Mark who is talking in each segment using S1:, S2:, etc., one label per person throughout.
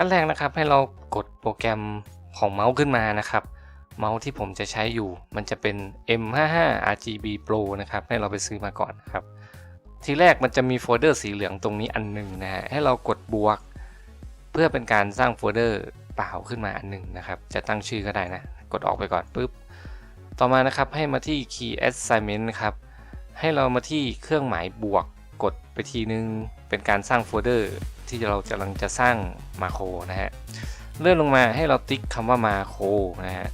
S1: ขั้นแรกนะครับให้เรากดโปรแกรมของเมาส์ขึ้นมานะครับ เมาส์ที่ผมจะใช้อยู่มันจะเป็น M55 RGB Pro นะครับ ให้เราไปซื้อมาก่อนนะครับ ทีแรกมันจะมีโฟลเดอร์สีเหลืองตรงนี้อันหนึ่งนะฮะให้เรากดบวก เพื่อเป็นการสร้างโฟลเดอร์เปล่าขึ้นมาอันหนึ่งนะครับ จะตั้งชื่อก็ได้นะ กดออกไปก่อนปุ๊บต่อมานะครับให้มาที่ Key Assignment นะครับให้เรามาที่เครื่องหมายบวกกดไปทีนึง เป็นการสร้างโฟลเดอร์ ที่เรากำลังจะสร้างมาโครนะฮะเลื่อนลงมาให้เราติ๊กคำว่ามาโครนะฮะ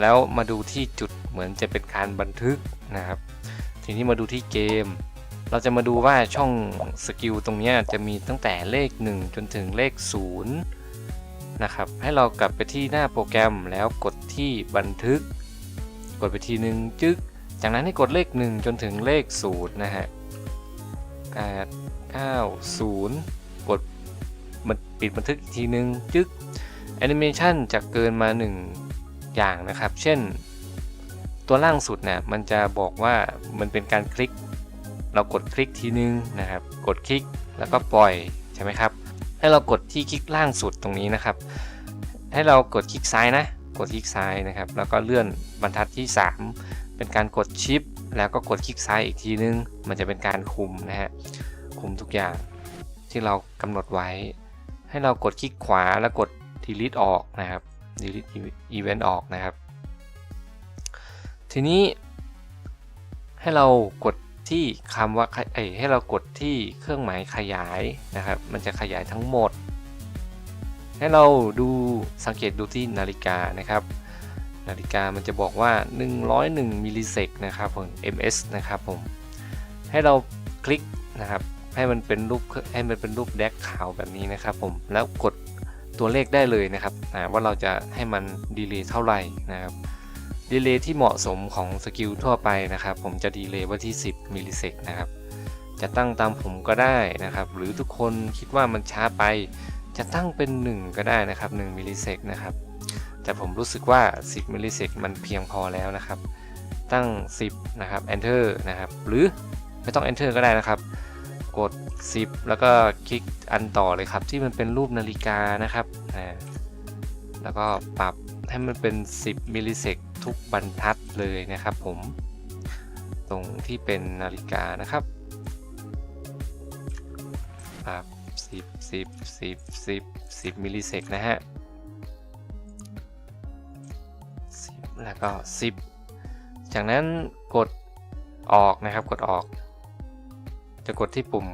S1: แล้วมาดูที่จุดเหมือนจะเป็นการบันทึกนะครับ ทีนี้มาดูที่เกม เราจะมาดูว่าช่องสกิลตรงนี้จะมีตั้งแต่เลข 1 จนถึงเลข 0 นะครับ ให้เรากลับไปที่หน้าโปรแกรมแล้วกดที่บันทึก กดไปทีนึงจึ๊กจากนั้นให้กดเลข 1 จนถึงเลข 0 นะฮะ8 9 0 กดมันปิดบันทึกอีกทีนึง จึ๊กแอนิเมชันจะเกินมา 1 อย่างนะครับ เช่น ตัวล่างสุดเนี่ยมันจะบอกว่ามันเป็นการคลิก เรากดคลิกทีนึงนะครับ กดคลิกแล้วก็ปล่อยใช่ไหมครับ ให้เรากดที่คลิกล่างสุดตรงนี้นะครับ ให้เรากดคลิกซ้ายนะ กดคลิกซ้ายนะครับ แล้วก็เลื่อนบรรทัดที่ 3 เป็นการกดชิป แล้วก็กดคลิกซ้ายอีกทีนึง มันจะเป็นการคุมนะฮะ คุมทุกอย่าง ที่เรากำหนดไว้ ให้เรากดคลิกขวาแล้วกด delete ออกนะครับ delete event ออกนะครับ ทีนี้ ให้เรากดที่คำว่าเอ้ให้เรากดที่เครื่องหมายขยายนะครับ มันจะขยายทั้งหมด ให้เราดูสังเกตดูที่นาฬิกานะครับ นาฬิกามันจะบอกว่า 101มิลลิเซกนะครับผม ms นะครับผมให้เราคลิกนะครับ ให้มันเป็นรูปให้มันเป็นรูปแดกขาวแบบนี้นะครับผมแล้วกดตัวเลขได้เลยนะครับว่าเราจะให้มันดีเลย์เท่าไหร่นะครับดีเลย์ที่เหมาะสมของสกิลทั่วไปนะครับ ผมจะดีเลย์ไว้ที่ 10มิลลิเซกนะครับ จะตั้งตามผมก็ได้นะครับ หรือทุกคนคิดว่ามันช้าไป จะตั้งเป็น 1 ก็ได้นะครับ1มิลลิเซกนะครับแต่ผมรู้สึกว่า 10มิลลิเซกมันเพียงพอแล้วนะครับ ตั้ง 10 นะครับ enter นะครับ หรือไม่ต้อง enter ก็ได้นะครับ กด 10 แล้วก็คลิกอันต่อเลยครับ ที่มันเป็นรูปนาฬิกานะครับนะแล้วก็ปรับให้มันเป็น 10มิลลิเซกทุกบรรทัดเลยนะครับผมตรงที่เป็นนาฬิกานะครับปรับ 10 10 10 10 10มิลลิเซกนะฮะแล้วก็ 10 จากนั้นกดออกนะครับ กดออก จะกดที่ปุ่ม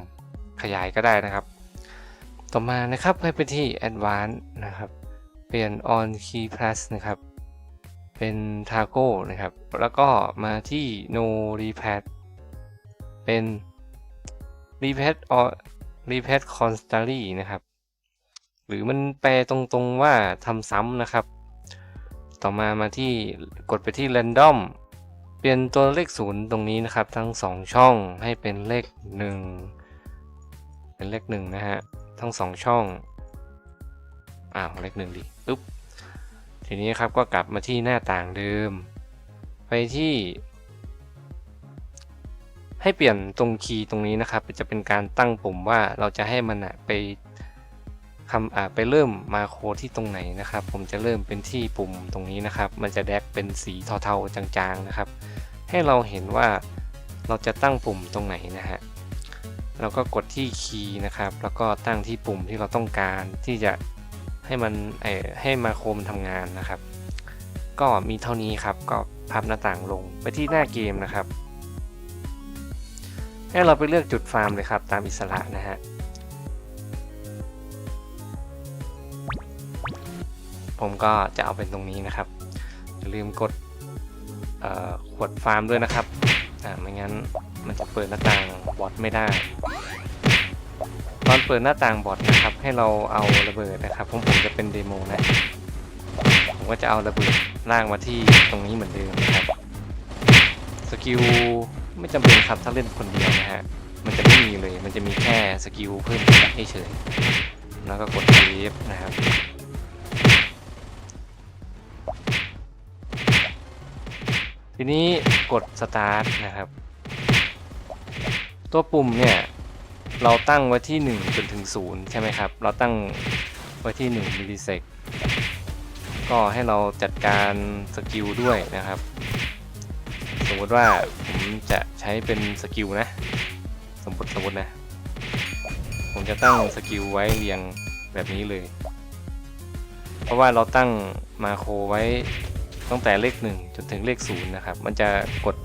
S1: ขยายก็ได้นะครับ ต่อมานะครับให้ไปที่ Advanced นะครับ เปลี่ยน on key plus นะครับ เป็น taco นะครับ แล้วก็มาที่ no repeat เป็น repeat or repeat constantly นะครับ หรือมันแปลตรงๆว่าทำซ้ำนะครับ ต่อมามาที่กดไปที่ random เปลี่ยนตัวเลขศูนย์ตรงนี้นะครับ ทั้ง 2 ช่องให้เป็นเลข 1 เป็นเลข1นะฮะทั้ง 2 ช่องอ้าวเลข1ดิปุ๊บทีนี้ครับก็กลับมาที่หน้าต่างเดิม ไปที่ ให้เปลี่ยนตรงคีย์ตรงนี้นะครับ จะเป็นการตั้งปุ่มว่าเราจะให้มันอะไป คำอ่าไปเริ่มมาโคที่ตรงไหนนะครับ ผมจะเริ่มเป็นที่ปุ่มตรงนี้นะครับ มันจะแดกเป็นสีเทาๆจางๆนะครับ ให้เราเห็นว่าเราจะตั้งปุ่มตรงไหนนะฮะเราก็กดที่คีย์นะครับ แล้วก็ตั้งที่ปุ่มที่เราต้องการที่จะให้มันเอ่อให้มาโคมทำงานนะครับ ก็มีเท่านี้ครับก็พับหน้าต่างลงไปที่หน้าเกมนะครับ ให้เราไปเลือกจุดฟาร์มเลยครับ ตามอิสระนะฮะ ผมก็จะเอาเป็นตรงนี้นะครับ อย่าลืมกดขวดฟาร์มด้วยนะครับอ่าไม่งั้นมันจะเปิดหน้าต่างบอทไม่ได้ ตอนเปิดหน้าต่างบอทนะครับ ให้เราเอาระเบิดนะครับผมผมจะเป็นเดโมนะ ผมก็จะเอาระเบิดล่างมาที่ตรงนี้เหมือนเดิมนะครับ สกิลไม่จำเป็นครับถ้าเล่นคนเดียวนะฮะ มันจะไม่มีเลย มันจะมีแค่สกิลเพิ่มให้เฉยแล้วก็กดเซฟนะครับ ทีนี้กด start นะครับ ตัวปุ่มเนี่ยเราตั้งไว้ที่ 1 จนถึง 0 ใช่ไหมครับ เราตั้งไว้ที่ 1 มิลลิเซกก็ให้เราจัดการสกิลด้วยนะครับ สมมติว่าผมจะใช้เป็นสกิลนะ สมมติสมมตินะ ผมจะตั้งสกิลไว้เรียงแบบนี้เลย เพราะว่าเราตั้งมาโครไว้ ตั้งแต่เลข 1 จนถึงเลข0นะครับ มันจะกด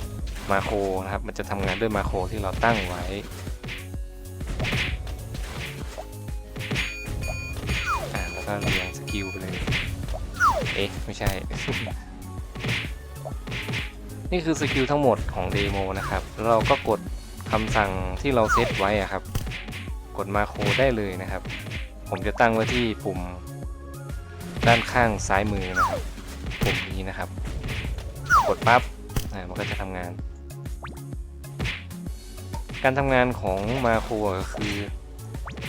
S1: มาโครนะครับ มันจะทำงานด้วยมาโครที่เราตั้งไว้ อ่าแล้วก็เรียงสกิลไปเลย เอ๊ะ ไม่ใช่ นี่คือสกิลทั้งหมดของเดโมนะครับแล้วเราก็กดคำสั่งที่เราเซตไว้อะครับ กดมาโครได้เลยนะครับ ผมจะตั้งไว้ที่ปุ่มด้านข้างซ้ายมือนะครับ ปั๊บอ่มันก็จะทำงาน การทำงานของมาโครก็คือ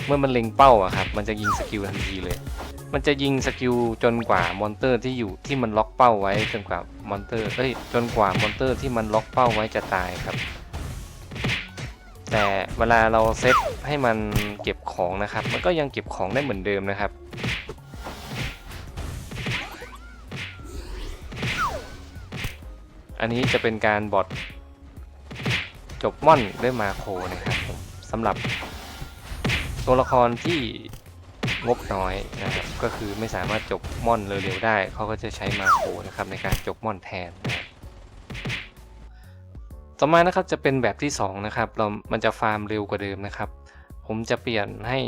S1: เมื่อมันเล็งเป้าอะครับ มันจะยิงสกิลทันทีเลย มันจะยิงสกิลจนกว่ามอนเตอร์ที่อยู่ที่มันล็อกเป้าไว้จนกว่ามอนเตอร์เอ้ยจนกว่ามอนเตอร์ที่มันล็อกเป้าไว้จะตายครับ แต่เวลาเราเซตให้มันเก็บของนะครับ มันก็ยังเก็บของได้เหมือนเดิมนะครับ อันนี้จะเป็นการบอทจบม่อนด้วยมาโคนะครับผมสำหรับตัวละครที่งบน้อยนะครับก็คือไม่สามารถจบม่อนเร็วๆได้ เขาก็จะใช้มาโคนะครับในการจบม่อนแทนนะต่อมานะครับจะเป็นแบบที่2นะครับเรา มันจะฟาร์มเร็วกว่าเดิมนะครับ ผมจะเปลี่ยนให้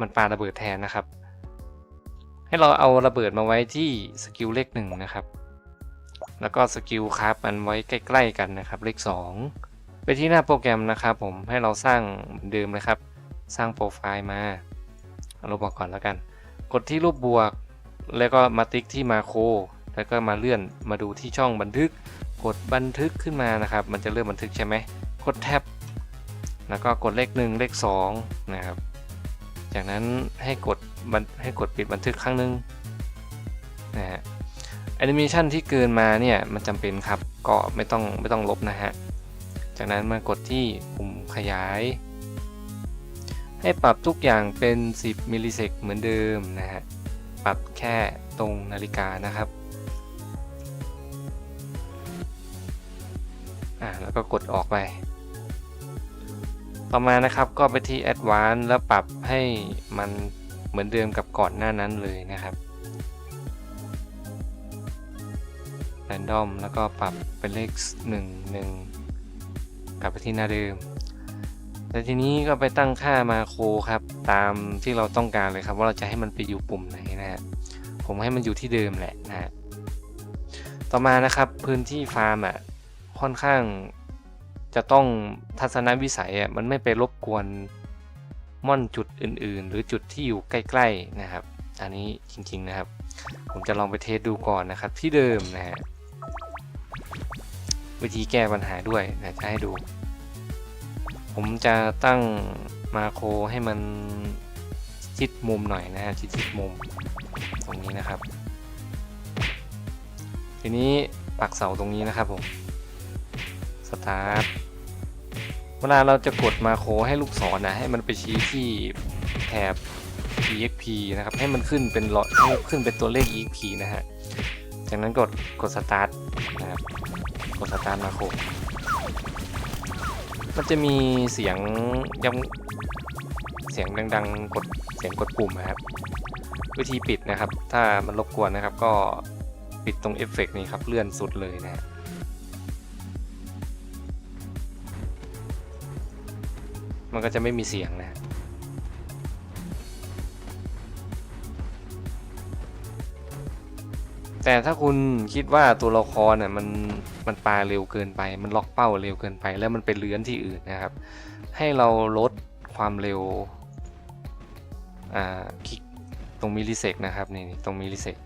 S1: มันปาระเบิดแทนนะครับ ให้เราเอาระเบิดมาไว้ที่สกิลเลขหนึ่งนะครับ แล้วก็สกิลคราฟมันไว้ใกล้ๆกันนะครับเลข 2 ไปที่หน้าโปรแกรมนะครับผมให้เราสร้างเดิมนะครับ สร้างโปรไฟล์มาเอาลบออกก่อนแล้วกัน กดที่รูปบวก แล้วก็มาติ๊กที่มาโครแล้วก็มาเลื่อนมาดูที่ช่องบันทึก กดบันทึกขึ้นมานะครับ มันจะเริ่มบันทึกใช่ไหมกดแท็บแล้วก็กดเลข 1 เลข 2 นะครับ จากนั้นให้กดบันให้กดปิดบันทึกครั้งหนึ่งนะฮะ แอนิเมชันที่เกินมาเนี่ยมันจำเป็นครับก็ไม่ต้องไม่ต้องลบนะฮะ จากนั้นมากดที่ปุ่มขยาย ให้ปรับทุกอย่างเป็น 10 มิลลิเซกเหมือนเดิมนะฮะ ปรับแค่ตรงนาฬิกานะครับอ่าแล้วก็กดออกไป ต่อมานะครับก็ไปที่ Advanced แล้วปรับให้มันเหมือนเดิมกับก่อนหน้านั้นเลยนะครับ Random แล้วก็ปรับเป็นเลข 1 1 กลับไปที่หน้าเดิม แต่ทีนี้ก็ไปตั้งค่ามาโครครับ ตามที่เราต้องการเลยครับ ว่าเราจะให้มันไปอยู่ปุ่มไหนนะฮะผมให้มันอยู่ที่เดิมแหละนะฮะต่อมานะครับพื้นที่ฟาร์มอะค่อนข้างจะต้องทัศนวิสัยอะมันไม่ไปรบกวนม่อนจุดอื่นๆ หรือจุดที่อยู่ใกล้ ๆนะครับ อันนี้จริงๆนะครับ ผมจะลองไปเทสดูก่อนนะครับที่เดิมนะฮะ วิธีแก้ปัญหาด้วยนะจะให้ดู ผมจะตั้งมาโครให้มันชิดมุมหน่อยนะฮะชิดชิดมุมตรงนี้นะครับ ทีนี้ปักเสาตรงนี้นะครับผมสตาร์ทเวลาเราจะกดมาโครให้ลูกศรนะให้มันไปชี้ที่แถบ exp นะครับ ให้มันขึ้นเป็นหลอดให้ขึ้นเป็นตัวเลข exp นะฮะ จากนั้นกดกดสตาร์ทนะครับ กดสตาร์ทมาโครมันจะมีเสียงยังเสียงดังๆกดเสียงกดปุ่มนะครับ วิธีปิดนะครับ ถ้ามันรบกวนนะครับ ก็ปิดตรงเอฟเฟกนี้ครับ เลื่อนสุดเลยนะฮะมันก็จะไม่มีเสียงนะฮะแต่ถ้าคุณคิดว่าตัวละครน่ะมัน มันปลาเร็วเกินไป มันล็อกเป้าเร็วเกินไป แล้วมันไปเลื้อนที่อื่นนะครับ ให้เราลดความเร็วอ่าคลิกตรงมิลลิเซกนะครับนี่ตรงมิลลิเซก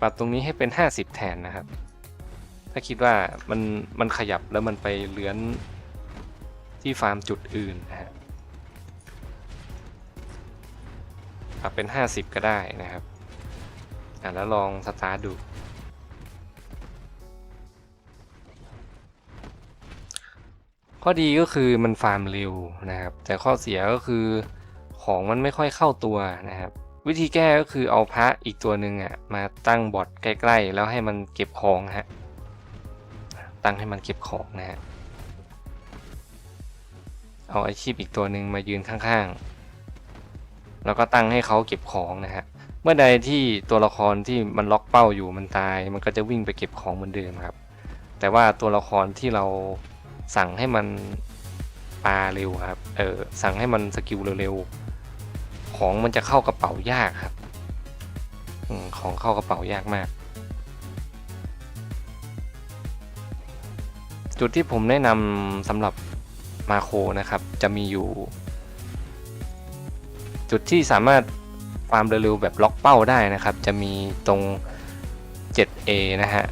S1: ปรับตรงนี้ให้เป็น 50 แทนนะครับ ถ้าคิดว่ามันมันขยับแล้วมันไปเลื้อนที่ฟาร์มจุดอื่นนะฮะปรับเป็น 50 ก็ได้นะครับอะแล้วลองสตาร์ทดู ข้อดีก็คือมันฟาร์มเร็วนะครับ แต่ข้อเสียก็คือของมันไม่ค่อยเข้าตัวนะครับ วิธีแก้ก็คือเอาพระอีกตัวหนึ่งอะมาตั้งบอทใกล้ๆ แล้วให้มันเก็บของฮะตั้งให้มันเก็บของนะฮะเอาอาชีพอีกตัวหนึ่งมายืนข้างๆ แล้วก็ตั้งให้เขาเก็บของนะฮะเมื่อใดที่ตัวละครที่มันล็อกเป้าอยู่มันตาย มันก็จะวิ่งไปเก็บของเหมือนเดิมครับ แต่ว่าตัวละครที่เรา สั่งให้มันปาเร็วครับ เออสั่งให้มันสกิลเร็วๆ ของมันจะเข้ากระเป๋ายากครับอของเข้ากระเป๋ายากมาก จุดที่ผมแนะนำสำหรับมาโครนะครับ จะมีอยู่ จุดที่สามารถฟามเร็วๆแบบล็อกเป้าได้นะครับ จะมีตรง 7A นะฮะ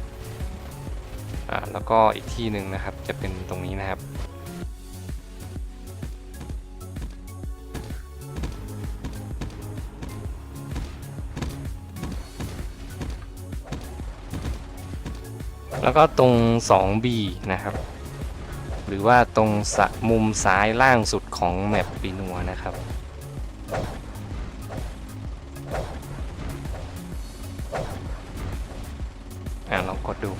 S1: แล้วก็อีกที่หนึ่งนะครับจะเป็นตรงนี้นะครับ แล้วก็ตรง 2B นะครับ หรือว่าตรงมุมซ้ายล่างสุดของแมปปีนัวนะครับอ่าลองกดดู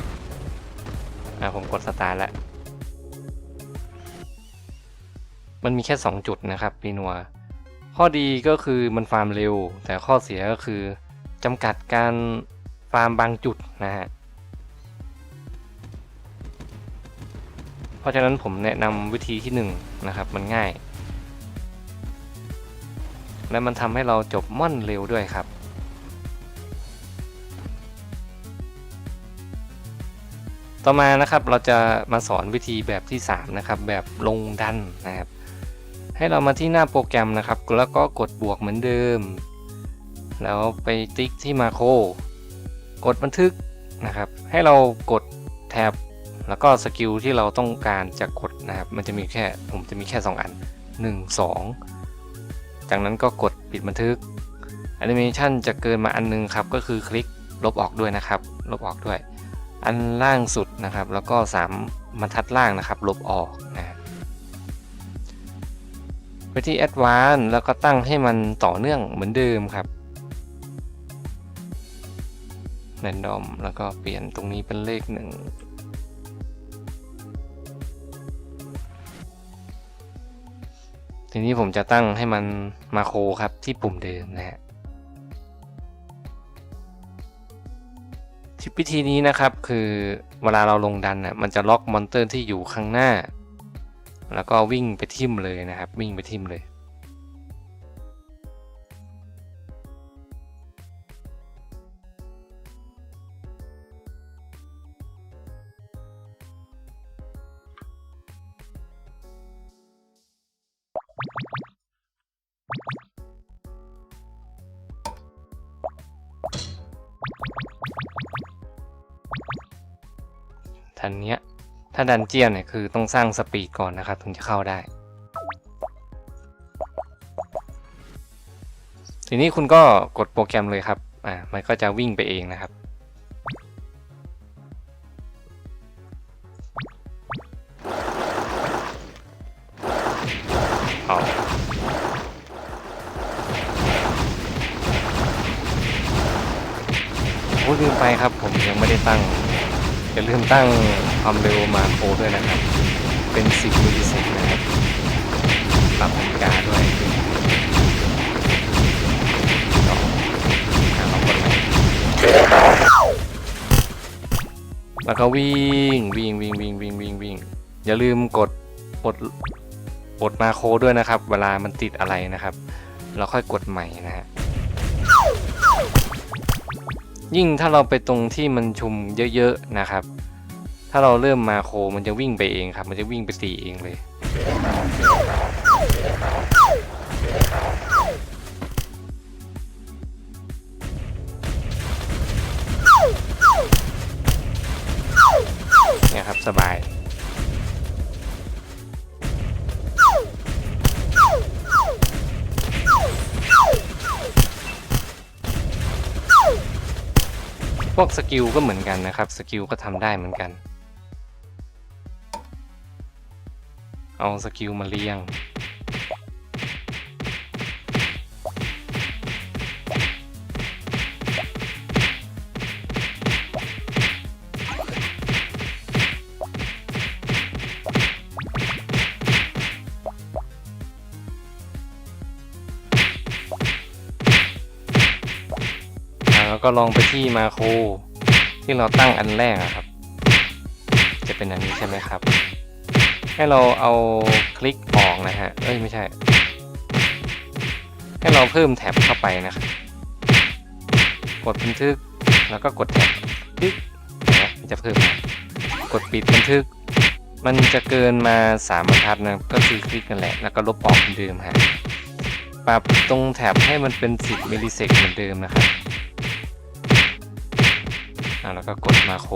S1: อ่าผมกดสตาร์ทแล้ว มันมีแค่ 2 จุดนะครับปีนัว ข้อดีก็คือมันฟาร์มเร็ว แต่ข้อเสียก็คือจำกัดการฟาร์มบางจุดนะฮะ เพราะฉะนั้นผมแนะนำวิธีที่1นะครับมันง่าย และมันทำให้เราจบม่อนเร็วด้วยครับ ต่อมานะครับเราจะมาสอนวิธีแบบที่ 3 นะครับ แบบลงดันนะครับ ให้เรามาที่หน้าโปรแกรมนะครับ แล้วก็กดบวกเหมือนเดิม แล้วไปติ๊กที่มาโครกดบันทึกนะครับ ให้เรากดแท็บแล้วก็สกิลที่เราต้องการจะกดนะครับ มันจะมีแค่ผมจะมีแค่ 2 อัน 1 2 จากนั้นก็กดปิดบันทึกแอนิเมชันจะเกินมาอันนึงครับ ก็คือคลิกลบออกด้วยนะครับ ลบออกด้วย อันล่างสุดนะครับ แล้วก็ 3บรรทัดล่างนะครับ ลบออกนะไปที่ Advanced แล้วก็ตั้งให้มันต่อเนื่องเหมือนเดิมครับ Random แล้วก็เปลี่ยนตรงนี้เป็นเลขหนึ่งทีนี้ผมจะตั้งให้มันมาโครครับที่ปุ่มเดิมนะฮะ วิธีนี้นะครับ คือเวลาเราลงดันน่ะมันจะล็อกมอนเตอร์ที่อยู่ข้างหน้า แล้วก็วิ่งไปทิ่มเลยนะครับ วิ่งไปทิ่มเลย ทันเนี้ย ถ้าดันเจียนเนี่ยคือต้องสร้างสปีดก่อนนะครับ ถึงจะเข้าได้ ทีนี้คุณก็กดโปรแกรมเลยครับ อ่า มันก็จะวิ่งไปเองนะครับเอาโอ้ลืมไปครับผมยังไม่ได้ตั้ง อย่าลืมตั้งความเร็วมาโคด้วยนะครับ เป็น 10มิลลิเซกนะครับปรับนาฬิกาด้วยสองอะลองกดใหมแล้วก็วิ่งวิ่งวิ่งวิ่งวิ่งวิ่งวิ่งอย่าลืมกดปลดปลดมาโคด้วยนะครับ เวลามันติดอะไรนะครับ เราค่อยกดใหม่นะฮะ ยิ่งถ้าเราไปตรงที่มันชุมเยอะๆนะครับ ถ้าเราเริ่มมาโคมันจะวิ่งไปเองครับ มันจะวิ่งไปตีเองเลย เนี่ยครับสบาย พวกสกิลก็เหมือนกันนะครับ สกิลก็ทำได้เหมือนกัน เอาสกิลมาเรียง ก็ลองไปที่มาโครที่เราตั้งอันแรกอะครับ จะเป็นอันนี้ใช่ไหมครับ ให้เราเอาคลิกออกนะฮะเอ้ยไม่ใช่ ให้เราเพิ่มแท็บเข้าไปนะครับ กดบันทึกแล้วก็กดแท็บปึ๊กนะมันจะเพิ่ม กดปิดบันทึก มันจะเกินมา3บรรทัดนะก็คือคลิกกันแหละ แล้วก็ลบออกเหมือนเดิมฮะปรับตรงแท็บให้มันเป็น 10มิลลิเซกเหมือนเดิมนะครับ อ่าแล้วก็กดมาโคร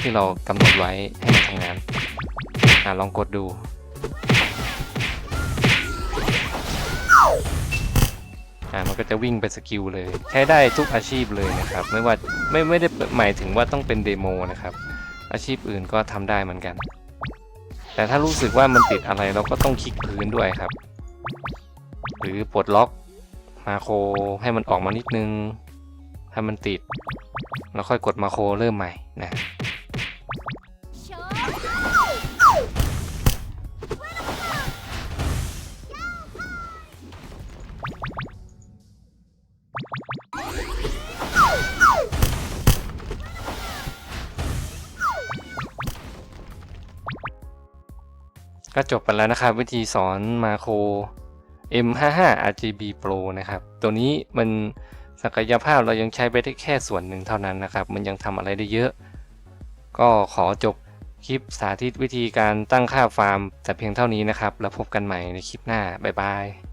S1: ที่เรากำหนดไว้ให้มันทำงานอ่าลองกดดู อ่ามันก็จะวิ่งไปสกิลเลย ใช้ได้ทุกอาชีพเลยนะครับ ไม่ว่าไม่ไม่ได้หมายถึงว่าต้องเป็นเดโมนะครับ อาชีพอื่นก็ทำได้เหมือนกัน แต่ถ้ารู้สึกว่ามันติดอะไรเราก็ต้องคลิกพื้นด้วยครับ หรือปลดล็อกมาโครให้มันออกมานิดนึงให้มันติด แล้วค่อยกดมาโครเริ่มใหม่นะก็จบไปแล้วนะครับ วิธีสอนมาโคร M55 RGB Pro นะครับ ตัวนี้มัน ศักยภาพเรายังใช้ไปได้แค่ส่วนหนึ่งเท่านั้นนะครับ มันยังทำอะไรได้เยอะ ก็ขอจบคลิปสาธิตวิธีการตั้งค่าฟาร์ม แต่เพียงเท่านี้นะครับ แล้วพบกันใหม่ในคลิปหน้า บ๊ายบาย